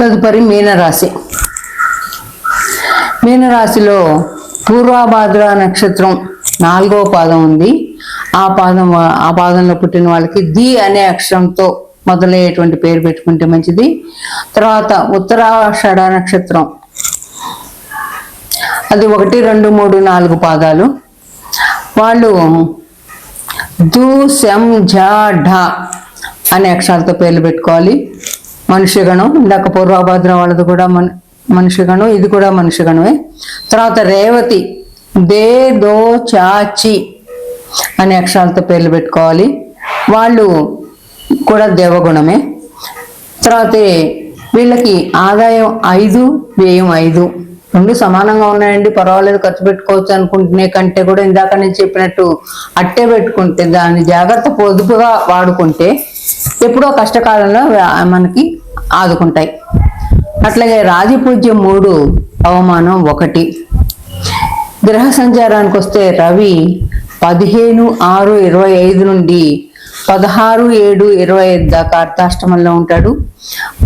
తదుపరి మీనరాశి. మీనరాశిలో పూర్వాభాద్ర నక్షత్రం నాలుగో పాదం ఉంది. ఆ పాదం ఆ పాదంలో పుట్టిన వాళ్ళకి ది అనే అక్షరంతో మొదలయ్యేటువంటి పేరు పెట్టుకుంటే మంచిది. తర్వాత ఉత్తరాషాఢ నక్షత్రం. అది ఒకటి రెండు మూడు నాలుగు పాదాలు. వాళ్ళు దు శం ఝ ఢ అనే అక్షరాలతో పేర్లు పెట్టుకోవాలి. మనుష్యగణం ఇందాక పూర్వభద్ర వాళ్ళది కూడా మన మనిషిగణం ఇది కూడా మనిషిగణమే తర్వాత రేవతి దే దో చాచి అనే అక్షరాలతో పేర్లు పెట్టుకోవాలి. వాళ్ళు కూడా దేవగుణమే. తర్వాత వీళ్ళకి ఆదాయం ఐదు వ్యయం ఐదు. రెండు సమానంగా ఉన్నాయండి పర్వాలేదు ఖర్చు పెట్టుకోవచ్చు అనుకుంటునే కంటే కూడా ఇందాక నేను చెప్పినట్టు అట్టే పెట్టుకుంటే దాన్ని జాగ్రత్త పొదుపుగా వాడుకుంటే ఎప్పుడో కష్టకాలంలో మనకి ఆదుకుంటాయి. అట్లాగే రాజపూజ్యం మూడు అవమానం ఒకటి. గ్రహ సంచారానికి వస్తే రవి పదిహేను ఆరు ఇరవై ఐదు నుండి పదహారు ఏడు ఇరవై ఐదు దాకా అర్థాష్టమంలో ఉంటాడు.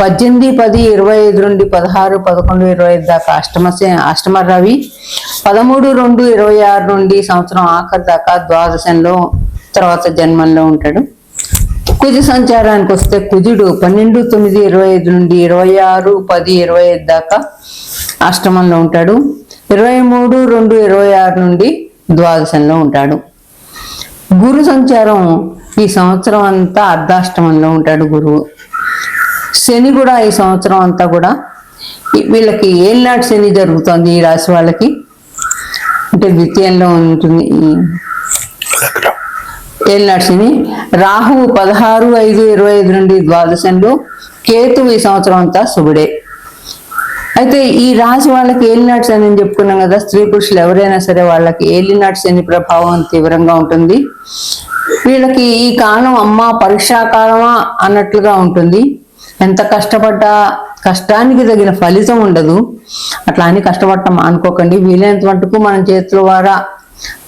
పద్దెనిమిది పది ఇరవై ఐదు నుండి పదహారు పదకొండు ఇరవై ఐదు దాకా అష్టమ అష్టమ రవి. పదమూడు రెండు ఇరవై ఆరు నుండి సంవత్సరం ఆఖరి దాకా ద్వాదశంలో తర్వాత జన్మంలో ఉంటాడు. కుజ సంచారానికి వస్తే కుజుడు పన్నెండు తొమ్మిది ఇరవై ఐదు నుండి ఇరవై ఆరు పది ఇరవై ఐదు దాకా అష్టమంలో ఉంటాడు. ఇరవై మూడు రెండు ఇరవై ఆరు నుండి ద్వాదశంలో ఉంటాడు. గురు సంచారం ఈ సంవత్సరం అంతా అర్ధాష్టమంలో ఉంటాడు గురువు శని కూడా ఈ సంవత్సరం అంతా కూడా వీళ్ళకి ఏళ్ళనాటి శని జరుగుతుంది ఈ రాశి వాళ్ళకి. అంటే ద్వితీయంలో ఉంటుంది ఈ శని రాహువు పదహారు ఐదు ఇరవై ఐదు నుండి ద్వాదశంలో కేతు ఈ సంవత్సరం అంతా శుభుడే. అయితే ఈ రాశి వాళ్ళకి ఏలినాటి శని అని చెప్పుకున్నాం కదా స్త్రీ పురుషులు ఎవరైనా సరే వాళ్ళకి ఏలినాటి శని ప్రభావం తీవ్రంగా ఉంటుంది. వీళ్ళకి ఈ కాలం అమ్మ పరీక్షాకాలమా అన్నట్లుగా ఉంటుంది. ఎంత కష్టపడ్డా కష్టానికి తగిన ఫలితం ఉండదు. అట్లా అని కష్టపడటం అనుకోకండి వీలైనంత మటుకు మన చేతుల ద్వారా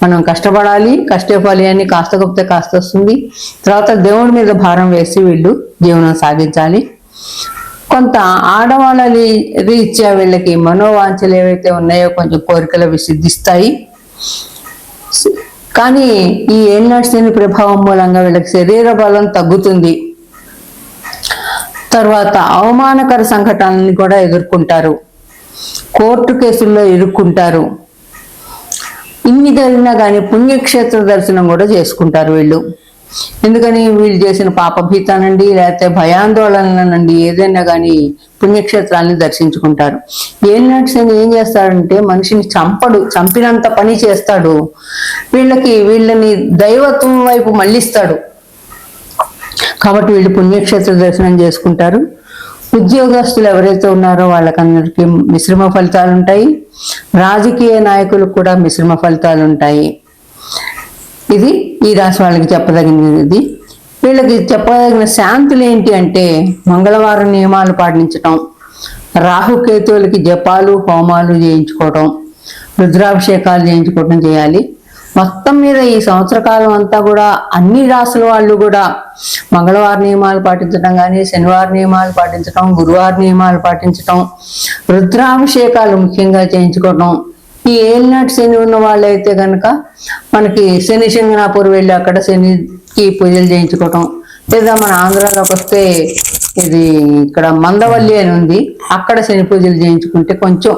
మనం కష్టపడాలి కష్టే ఫలియాన్ని అని కాస్త గొప్పతే కాస్త వస్తుంది. తర్వాత దేవుడి మీద భారం వేసి వీళ్ళు జీవనం సాగించాలి. కొంత ఆడవాళ్ళ రీ- రీత్యా వీళ్ళకి మనోవాంఛలు ఏవైతే ఉన్నాయో కొంచెం కోరికలు అవి సిద్ధిస్తాయి. కానీ ఈ ఏళ్ళనాటి ప్రభావం మూలంగా వీళ్ళకి శరీర బలం తగ్గుతుంది. తర్వాత అవమానకర సంఘటనల్ని కూడా ఎదుర్కొంటారు. కోర్టు కేసుల్లో ఇరుక్కుంటారు. ఇన్ని జరిగినా కానీ పుణ్యక్షేత్ర దర్శనం కూడా చేసుకుంటారు వీళ్ళు. ఎందుకని వీళ్ళు చేసిన పాపభీతానండి లేకపోతే భయాందోళననండి ఏదైనా కానీ పుణ్యక్షేత్రాన్ని దర్శించుకుంటారు. ఏలినాటి శని ఏం చేస్తాడంటే మనిషిని చంపడు చంపినంత పని చేస్తాడు. వీళ్ళకి వీళ్ళని దైవత్వం వైపు మళ్ళిస్తాడు. కాబట్టి వీళ్ళు పుణ్యక్షేత్ర దర్శనం చేసుకుంటారు. ఉద్యోగస్తులు ఎవరైతే ఉన్నారో వాళ్ళకందరికీ మిశ్రమ ఫలితాలు ఉంటాయి రాజకీయ నాయకులకు కూడా మిశ్రమ ఫలితాలు ఉంటాయి ఇది ఈ రాశి వాళ్ళకి చెప్పదగినది. వీళ్ళకి చెప్పదగిన శాంతులు ఏంటి అంటే మంగళవారం నియమాలు పాటించటం రాహుకేతువులకి జపాలు హోమాలు చేయించుకోవటం రుద్రాభిషేకాలు చేయించుకోవటం చేయాలి. మొత్తం మీద ఈ సంవత్సర కాలం అంతా కూడా అన్ని రాసుల వాళ్ళు కూడా మంగళవారం నియమాలు పాటించడం కానీ శనివారం నియమాలు పాటించడం గురువారం నియమాలు పాటించడం రుద్రాభిషేకాలు ముఖ్యంగా చేయించుకోవటం. ఈ ఏలినాటి శని ఉన్న వాళ్ళైతే కనుక మనకి శని శంగనాపూర్ వెళ్ళి అక్కడ శనికి పూజలు చేయించుకోవటం. లేదా మన ఆంధ్రాలోకి వస్తే ఇది ఇక్కడ మందవల్లి అని ఉంది. అక్కడ శని పూజలు చేయించుకుంటే కొంచెం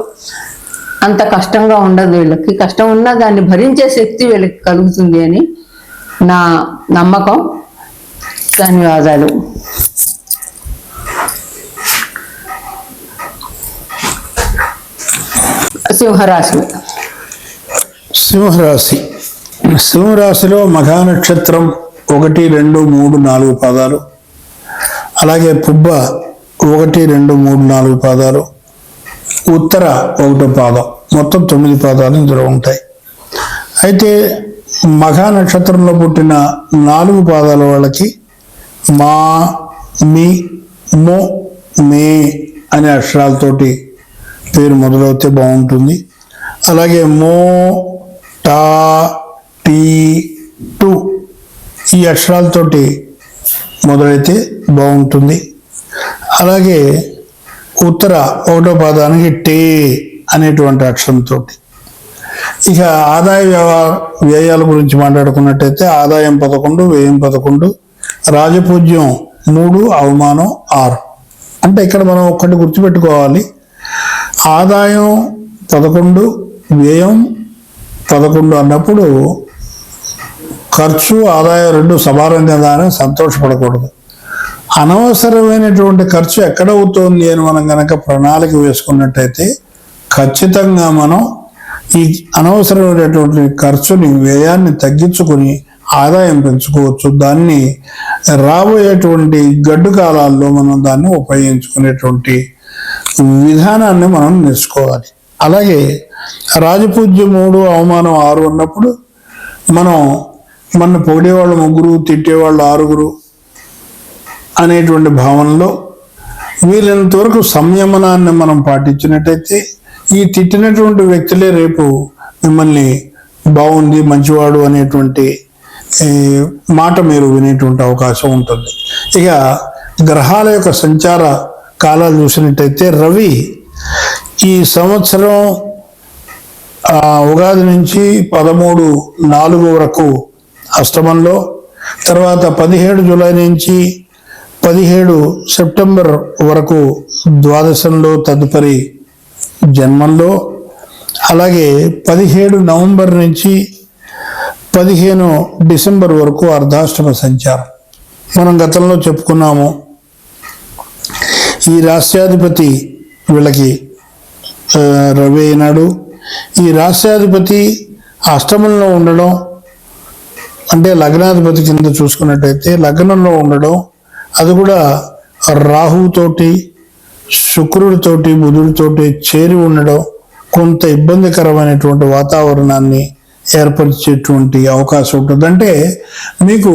అంత కష్టంగా ఉండదు వీళ్ళకి. కష్టం ఉన్నా దాన్ని భరించే శక్తి వీళ్ళకి కలుగుతుంది అని నా నమ్మకం. ధన్యవాదాలు. సింహరాశి. సింహరాశి. సింహరాశిలో మఘా నక్షత్రం ఒకటి రెండు మూడు నాలుగు పాదాలు. అలాగే పుబ్బ ఒకటి రెండు మూడు నాలుగు పాదాలు. ఉత్తర ఒకటో పాదం. మొత్తం తొమ్మిది పాదాలు ఇందులో ఉంటాయి. అయితే మఘా నక్షత్రంలో పుట్టిన నాలుగు పాదాల వాళ్ళకి మా మీ మో మే అనే అక్షరాలతోటి పేరు మొదలవుతే బాగుంటుంది. అలాగే మో టా టీ టు ఈ అక్షరాలతోటి మొదలైతే బాగుంటుంది. అలాగే ఉత్తర ఒకటో పాదానికి టే అనేటువంటి అక్షరంతో ఇక ఆదాయ వ్యయాల గురించి మాట్లాడుకున్నట్టయితే ఆదాయం పదకొండు వ్యయం పదకొండు రాజపూజ్యం మూడు అవమానం ఆరు. అంటే ఇక్కడ మనం ఒక్కటి గుర్తుపెట్టుకోవాలి. ఆదాయం పదకొండు వ్యయం పదకొండు అన్నప్పుడు ఖర్చు ఆదాయం రెండు సమానం కదా అని సంతోషపడకూడదు. అనవసరమైనటువంటి ఖర్చు ఎక్కడ అవుతోంది అని మనం కనుక ప్రణాళిక వేసుకున్నట్టయితే ఖచ్చితంగా మనం ఈ అనవసరమైనటువంటి ఖర్చుని వ్యయాన్ని తగ్గించుకొని ఆదాయం పెంచుకోవచ్చు. దాన్ని రాబోయేటువంటి గడ్డు కాలాల్లో మనం దాన్ని ఉపయోగించుకునేటువంటి విధానాన్ని మనం నేర్చుకోవాలి. అలాగే రాజపూజ్య మూడు అవమానం ఆరు ఉన్నప్పుడు మనం మన పొగిడేవాళ్ళు ముగ్గురు తిట్టేవాళ్ళు ఆరుగురు అనేటువంటి భావనలో వీలైనంత వరకు సంయమనాన్ని మనం పాటించినట్టయితే ఈ తిట్టినటువంటి వ్యక్తులే రేపు మిమ్మల్ని బాగుంది మంచివాడు అనేటువంటి ఈ, మాట మీరు వినేటువంటి అవకాశం ఉంటుంది. ఇక గ్రహాల యొక్క సంచార కాలాలు చూసినట్టయితే రవి ఈ సంవత్సరం ఉగాది నుంచి పదమూడు నాలుగు వరకు అష్టమంలో తర్వాత పదిహేడు జూలై నుంచి పదిహేడు సెప్టెంబర్ వరకు ద్వాదశంలో తదుపరి జన్మంలో అలాగే పదిహేడు నవంబర్ నుంచి పదిహేను డిసెంబర్ వరకు అర్ధాష్టమ సంచారం. మనం గతంలో చెప్పుకున్నాము ఈ రాష్ట్రాధిపతి వీళ్ళకి రవి అయినాడు. ఈ రాష్ట్రాధిపతి అష్టమంలో ఉండడం అంటే లగ్నాధిపతి కింద చూసుకున్నట్టయితే లగ్నంలో ఉండడం అది కూడా రాహుతోటి శుక్రుడితోటి బుధుడితోటి చేరి ఉండడం కొంత ఇబ్బందికరమైనటువంటి వాతావరణాన్ని ఏర్పరిచేటువంటి అవకాశం ఉంటుంది. అంటే మీకు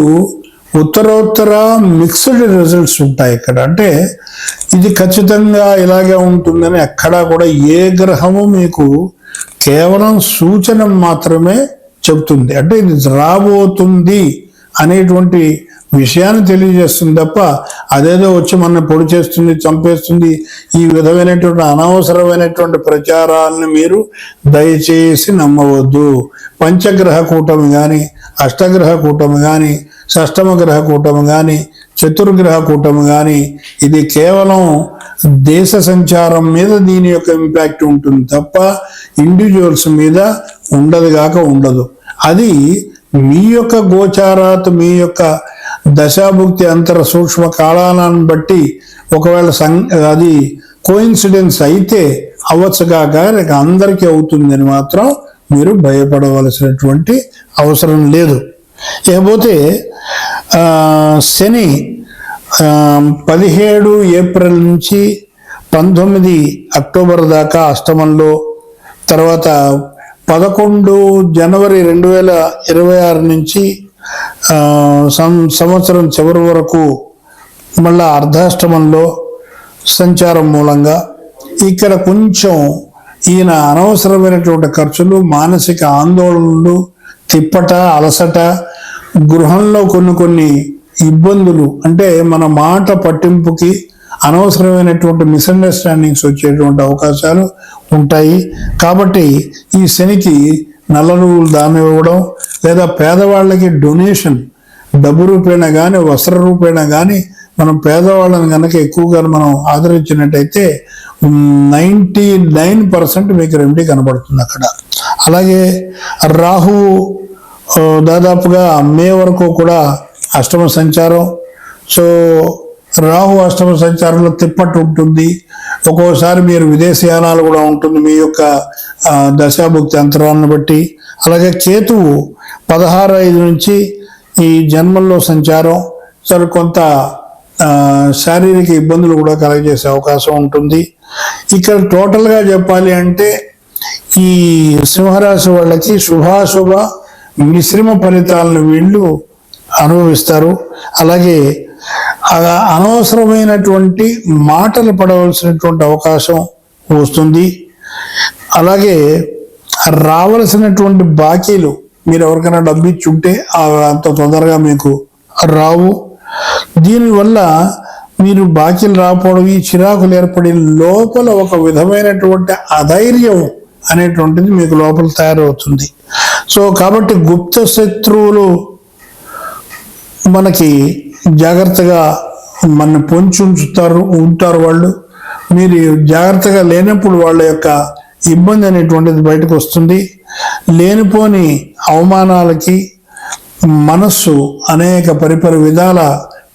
ఉత్తరోత్తర మిక్స్డ్ రిజల్ట్స్ ఉంటాయి ఇక్కడ. అంటే ఇది ఖచ్చితంగా ఇలాగే ఉంటుందని ఎక్కడా కూడా ఏ గ్రహము మీకు కేవలం సూచన మాత్రమే చెబుతుంది. అంటే ఇది రాబోతుంది అనేటువంటి విషయాన్ని తెలియజేస్తుంది తప్ప అదేదో వచ్చి మన పొడి చేస్తుంది చంపేస్తుంది. ఈ విధమైనటువంటి అనవసరమైనటువంటి ప్రచారాలను మీరు దయచేసి నమ్మవద్దు. పంచగ్రహ కూటమి కానీ అష్టగ్రహ కూటమి కానీ షష్టమ గ్రహ కూటమి కానీ చతుర్గ్రహ కూటమి కానీ ఇది కేవలం దేశ సంచారం మీద దీని యొక్క ఇంపాక్ట్ ఉంటుంది తప్ప ఇండివిజువల్స్ మీద ఉండదు కాక ఉండదు. అది మీ యొక్క గోచారాత్ మీ యొక్క దశాభుక్తి అంతర సూక్ష్మ కాలాలను బట్టి ఒకవేళ సం అది కోయిన్సిడెన్స్ అయితే అవ్వచ్చు కాక అందరికీ అవుతుందని మాత్రం మీరు భయపడవలసినటువంటి అవసరం లేదు. ఇకపోతే శని పదిహేడు ఏప్రిల్ నుంచి పంతొమ్మిది అక్టోబర్ దాకా అష్టమంలో తర్వాత పదకొండు జనవరి రెండు వేల ఇరవై ఆరు నుంచి సంవత్సరం చివరి వరకు మళ్ళా అర్ధాష్టమంలో సంచారం మూలంగా ఇక్కడ కొంచెం ఈయన అనవసరమైనటువంటి ఖర్చులు మానసిక ఆందోళనలు తిప్పట అలసట గృహంలో కొన్ని కొన్ని ఇబ్బందులు అంటే మన మాట పట్టింపుకి అనవసరమైనటువంటి మిస్అండర్స్టాండింగ్స్ వచ్చేటువంటి అవకాశాలు ఉంటాయి. కాబట్టి ఈ శనికి నల్ల నువ్వులు దానం ఇవ్వడం లేదా పేదవాళ్ళకి డొనేషన్ డబ్బు రూపేణ కానీ వస్త్ర రూపేణ కానీ మనం పేదవాళ్ళని కనుక ఎక్కువగా మనం ఆదరించినట్టయితే నైంటీ నైన్ పర్సెంట్ మీకు రెమెడీ కనబడుతుంది అక్కడ. అలాగే రాహు దాదాపుగా మే వరకు కూడా అష్టమ సంచారం. సో రాహు అష్టమ సంచారంలో తిప్పట్టు ఉంటుంది. ఒక్కోసారి మీరు విదేశయానాలు కూడా ఉంటుంది మీ యొక్క దశాభుక్తి అంతరాలను బట్టి. అలాగే కేతువు పదహారు ఐదు నుంచి ఈ జన్మల్లో సంచారం. సరే కొంత శారీరక ఇబ్బందులు కూడా కలగజేసే అవకాశం ఉంటుంది. ఇక్కడ టోటల్గా చెప్పాలి అంటే ఈ సింహరాశి వాళ్ళకి శుభాశుభ మిశ్రమ ఫలితాలను వీళ్ళు అనుభవిస్తారు. అలాగే అనవసరమైనటువంటి మాటలు పడవలసినటువంటి అవకాశం వస్తుంది. అలాగే రావలసినటువంటి బాకీలు మీరు ఎవరికైనా డబ్బు ఇచ్చి ఉంటే అంత తొందరగా మీకు రావు. దీనివల్ల మీరు బాకీలు రాకపోవడం ఈ చిరాకులు ఏర్పడి లోపల ఒక విధమైనటువంటి అధైర్యం అనేటువంటిది మీకు లోపల తయారవుతుంది. సో కాబట్టి గుప్త శత్రువులు మనకి జాగ్రత్తగా మన పొంచి ఉంచుతారు ఉంటారు వాళ్ళు. మీరు జాగ్రత్తగా లేనప్పుడు వాళ్ళ యొక్క ఇబ్బంది అనేటువంటిది బయటకు వస్తుంది. లేనిపోని అవమానాలకి మనస్సు అనేక పరిపరి విధాల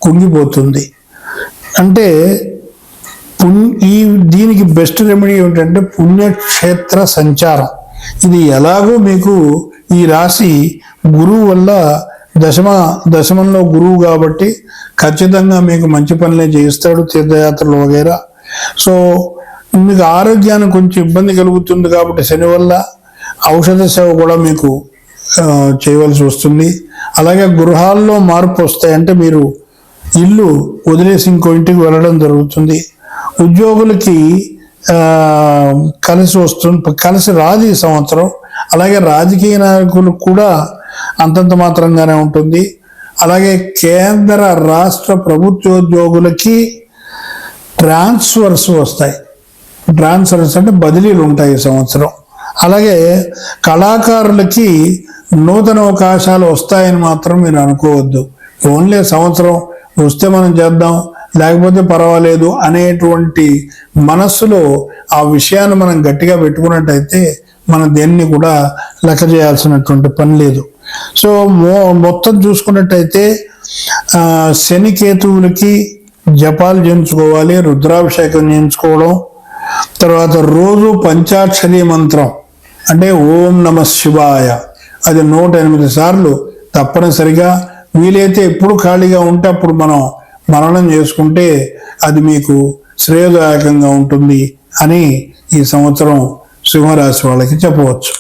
కుంగిపోతుంది. అంటే ఈ దీనికి బెస్ట్ రెమెడీ ఏమిటంటే పుణ్యక్షేత్ర సంచారం. ఇది ఎలాగో మీకు ఈ రాశి గురువు వల్ల దశమ దశమంలో గురువు కాబట్టి ఖచ్చితంగా మీకు మంచి పనులే చేయిస్తాడు తీర్థయాత్రలు వగేరా. సో మీకు ఆరోగ్యానికి కొంచెం ఇబ్బంది కలుగుతుంది కాబట్టి శని వల్ల ఔషధ సేవ కూడా మీకు చేయవలసి వస్తుంది. అలాగే గృహాల్లో మార్పు వస్తాయంటే మీరు ఇల్లు వదిలేసి ఇంకో ఇంటికి వెళ్ళడం జరుగుతుంది. ఉద్యోగులకి కలిసి వస్తుంది. కలిసి రాదు ఈ సంవత్సరం. అలాగే రాజకీయ నాయకులకు కూడా అంతంత మాత్రంగానే ఉంటుంది. అలాగే కేంద్ర రాష్ట్ర ప్రభుత్వోద్యోగులకి ట్రాన్స్ఫర్స్ వస్తాయి. ట్రాన్స్ఫర్స్ అంటే బదిలీలు ఉంటాయి ఈ సంవత్సరం. అలాగే కళాకారులకి నూతన అవకాశాలు వస్తాయని మాత్రం మీరు అనుకోవద్దు. ఓన్లీ సంవత్సరం వస్తే మనం చేద్దాం లేకపోతే పర్వాలేదు అనేటువంటి మనస్సులో ఆ విషయాన్ని మనం గట్టిగా పెట్టుకున్నట్టయితే మనం దేన్ని కూడా లెక్క చేయాల్సినటువంటి పని లేదు. సో మొత్తం చూసుకున్నట్టయితే శనికేతువులకి జపాలు చేయించుకోవాలి రుద్రాభిషేకం చేయించుకోవడం తర్వాత రోజు పంచాక్షరి మంత్రం. అంటే ఓం నమ శివాయ. అది నూట ఎనిమిది సార్లు తప్పనిసరిగా వీలైతే ఎప్పుడు ఖాళీగా ఉంటే అప్పుడు మనం మరణం చేసుకుంటే అది మీకు శ్రేయదాయకంగా ఉంటుంది అని ఈ సంవత్సరం సింహరాశి వాళ్ళకి చెప్పవచ్చు.